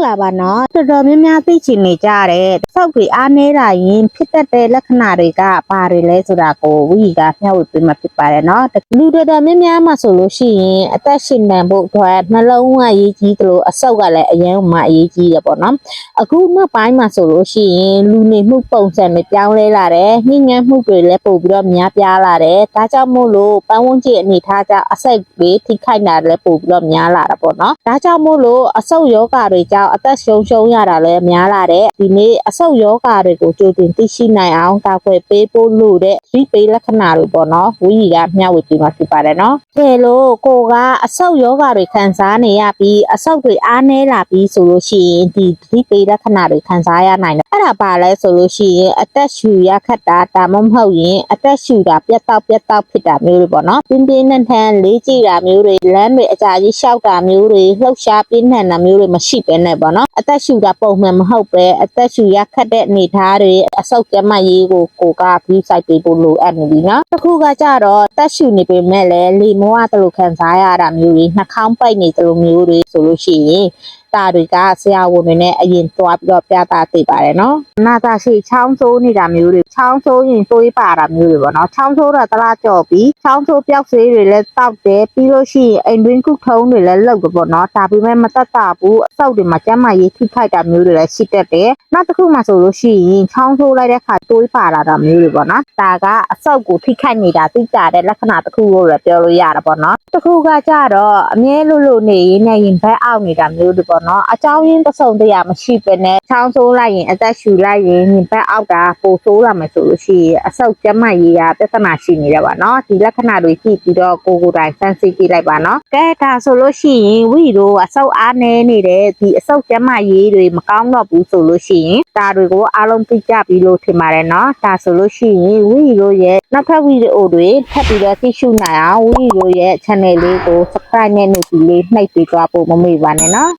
္ဂလာပါနော်တော်တော်များများသိချင်နေကြတဲ့ စောက်တွေအားနေတာရင်ဖြစ်တတ်တဲ့လက္ခဏာတွေကဘာတွေလဲဆိုတာကိုဝီကမျှဝေပေးမှာဖြစ်ပါတယ်နော်လူတော်တော်များများမှဆိုလို့ရှိရင်အသက်ရှင်နေဖို့အတွက်နှလုံးကအရေးကြီးသလိုအဆုတ်ကလည်းအရင်မှအရေးကြီးတယ်ပေါ့နော်အခုနောက်ပိုင်းမှာဆိုလို့ရှိရင်လူနေမှုပုံစံတွေပြောင်းလဲလာတယ်ညှိနှံမှုတွေလည်းပို့ပြီးတော့များပြားလာတယ်ဒါကြောင့်မို့လို့ပန်းဝန်းကျင်အနေထားကြောင့်အဆိပ်တွေထိခိုက်တာလည်းပို့ပြီးတော့များလာတာပေါ့နော်ဒါကြောင့်မို့လို့အဆုတ်ယောဂတွေကြောင့်အသက်ရှုံးရှုံးရတာလည်းများလာတဲ့ဒီနေ့အဆုတ်ယောဂတွေကိုကြိုတင်သိရှိနိုင်အောင်တာခွဲပေးဖို့လို့တဲ့ဒီပေးလက္ခဏာတွေပေါ့နော်ဝီကမျှဝေပေးမှာဖြစ်ပါတယ်နော်ကဲလို့ကိုကအဆုတ်ယောဂတွေခံစားနေရပြီးအဆုတ်တွေအားနည်းလာပြီးဆိုလို့ရှိရင်ဒီဒီပေးလက္ခဏာတွေခံစားရနိုင်တယ်အဲ့ဒါပါလဲဆိုလို့ရှိရင်အသက်ရှူရခတ်တာဒါမှမဟုတ်ရင်အသက်ရှူတာပြတ်တောက်ပြတ်တောက်ဖြစ်တာမျိုးတွေပေါ့နော်ပြင်းပြင်းထန်ထန်လေးကြည့်တာမျိုးတွေလမ်းတွေအကြာကြီးရှောက်တာမျိုးတွေလှုပ်ရှားပြင်းထန်တာမျိုးတွေမရှိဘဲနဲ့ပေါ့နော် အသက်ရှူတာပုံမှန်မဟုတ်ပဲအသက်ရှူရခတ်တဲ့အနေထားတွေအဆုတ်ကျန်းမရေးကိုကိုကပြီးဆိုင်ပေးဖို့လိုအပ်နေပြီနော်တစ်ခုကကြတော့အသက်ရှူနေပေမဲ့လည်းလေမောရတလို့ခံစားရတာမျိုးတွေနှာခေါင်းပိုက်နေတလို့မျိုးတွေဆိုလို့ရှိရင်တာတွေကဆရာဝန်တွေနဲ့အရင်သွားပြီးတော့ပြသသိပါတယ်နော်။နာတာရှိချောင်းဆိုးနေတာမျိုးတွေချောင်းဆိုးရင်တွေးပါတာမျိုးတွေပေါ့နော်။ချောင်းဆိုးတော့တလားကြော်ပြီးချောင်းဆိုးပျောက်စေးတွေလည်းတောက်တယ်ပြီးလို့ရှိရင်အိမ်တွင်းကုထုံးတွေလည်းလောက်တယ်ပေါ့နော်။ဒါပေမဲ့မတက်တာဘူးအဆောက်တွေမှာကျန်းမာရေးထိခိုက်တာမျိုးတွေလည်းရှိတတ်တယ်။နောက်တစ်ခုမှဆိုလို့ရှိရင်ချောင်းထိုးလိုက်တဲ့အခါတွေးပါလာတာမျိုးတွေပေါ့နော်။ဒါကအဆောက်ကိုထိခိုက်နေတာသိတာတဲ့လက္ခဏာတစ်ခုလို့လည်းပြောလို့ရတာပေါ့နော်။တစ်ခုကကြတော့အမြဲလို့လို့နေရင်းနဲ့ရင်ဘက်အောက်နေတာမျိုးတွေပေါ့နော်။အကြောင်းရင်းတစ်စုံတရာမရှိပဲနဲ့ချောင်းထိုးလိုက်ရင်အသက်ရှူလိုက်ရင်ရင်ဘက်အောက်ကပိုဆိုးလာမယ်ဆိုလို့ရှိရင်အဆောက်ကျမရေးရာပြဿနာရှိနေတယ်ပေါ့နော်။ဒီလက္ခဏာတွေကြည့်ပြီးတော့ကိုကိုယ်တိုင်စမ်းစစ်ကြည့်လိုက်ပါနော်။ကဲဒါဆိုလို့ရှိရင်ဝီတို့အဆောက်အားနေနေတဲ့ဒီအဆောက်ကျမရေးတွေမကောင်းတော့ဘူးဆိုလို့ရှိရင်ဒါတွေကိုအားလုံးသိကြပြီလို့ထင်ပါတယ်နော်။ဒါဆိုလို့ရှိရင်ဝီတို့ရဲ့နောက်ထပ်ဗီဒီယိုတွေထပ်ပြီးတော့ကြည့်ရှုနိုင်အောင်ဝီတို့ရဲ့ channel လေးကို subscribe နဲ့ notification လေးနှိပ်ပေးသွားဖို့မမေ့ပါနဲ့နော်